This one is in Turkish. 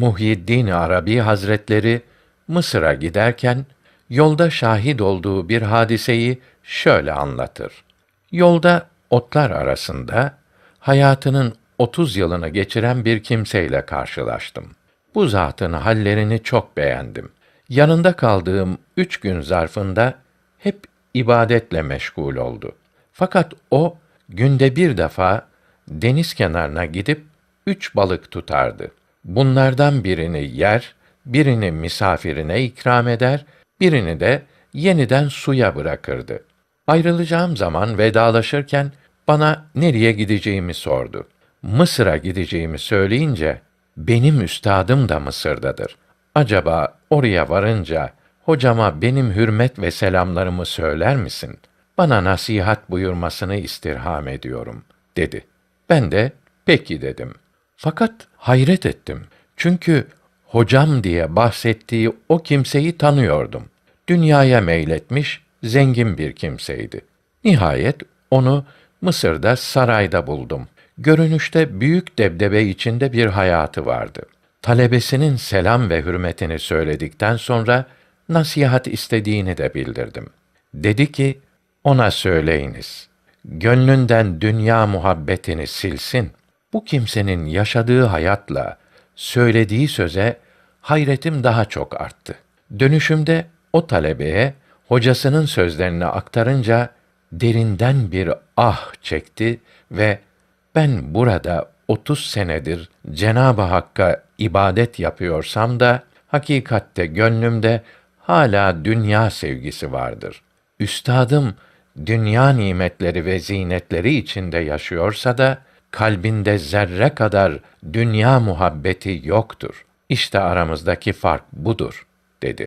Muhyiddin Arabi Hazretleri Mısır'a giderken yolda şahit olduğu bir hadiseyi şöyle anlatır. Yolda otlar arasında hayatının 30 yılını geçiren bir kimseyle karşılaştım. Bu zatın hallerini çok beğendim. Yanında kaldığım üç gün zarfında hep ibadetle meşgul oldu. Fakat o günde bir defa deniz kenarına gidip üç balık tutardı. Bunlardan birini yer, birini misafirine ikram eder, birini de yeniden suya bırakırdı. Ayrılacağım zaman vedalaşırken bana nereye gideceğimi sordu. Mısır'a gideceğimi söyleyince benim üstadım da Mısır'dadır. Acaba oraya varınca hocama benim hürmet ve selamlarımı söyler misin? Bana nasihat buyurmasını istirham ediyorum, dedi. Ben de peki dedim. Fakat hayret ettim. Çünkü hocam diye bahsettiği o kimseyi tanıyordum. Dünyaya meyletmiş, zengin bir kimseydi. Nihayet onu Mısır'da sarayda buldum. Görünüşte büyük debdebe içinde bir hayatı vardı. Talebesinin selam ve hürmetini söyledikten sonra nasihat istediğini de bildirdim. Dedi ki, ona söyleyiniz. Gönlünden dünya muhabbetini silsin. Bu kimsenin yaşadığı hayatla söylediği söze hayretim daha çok arttı. Dönüşümde o talebeye hocasının sözlerini aktarınca derinden bir ah çekti ve ben burada 30 senedir Cenab-ı Hakk'a ibadet yapıyorsam da hakikatte gönlümde hala dünya sevgisi vardır. Üstadım dünya nimetleri ve zinetleri içinde yaşıyorsa da kalbinde zerre kadar dünya muhabbeti yoktur. İşte aramızdaki fark budur dedi.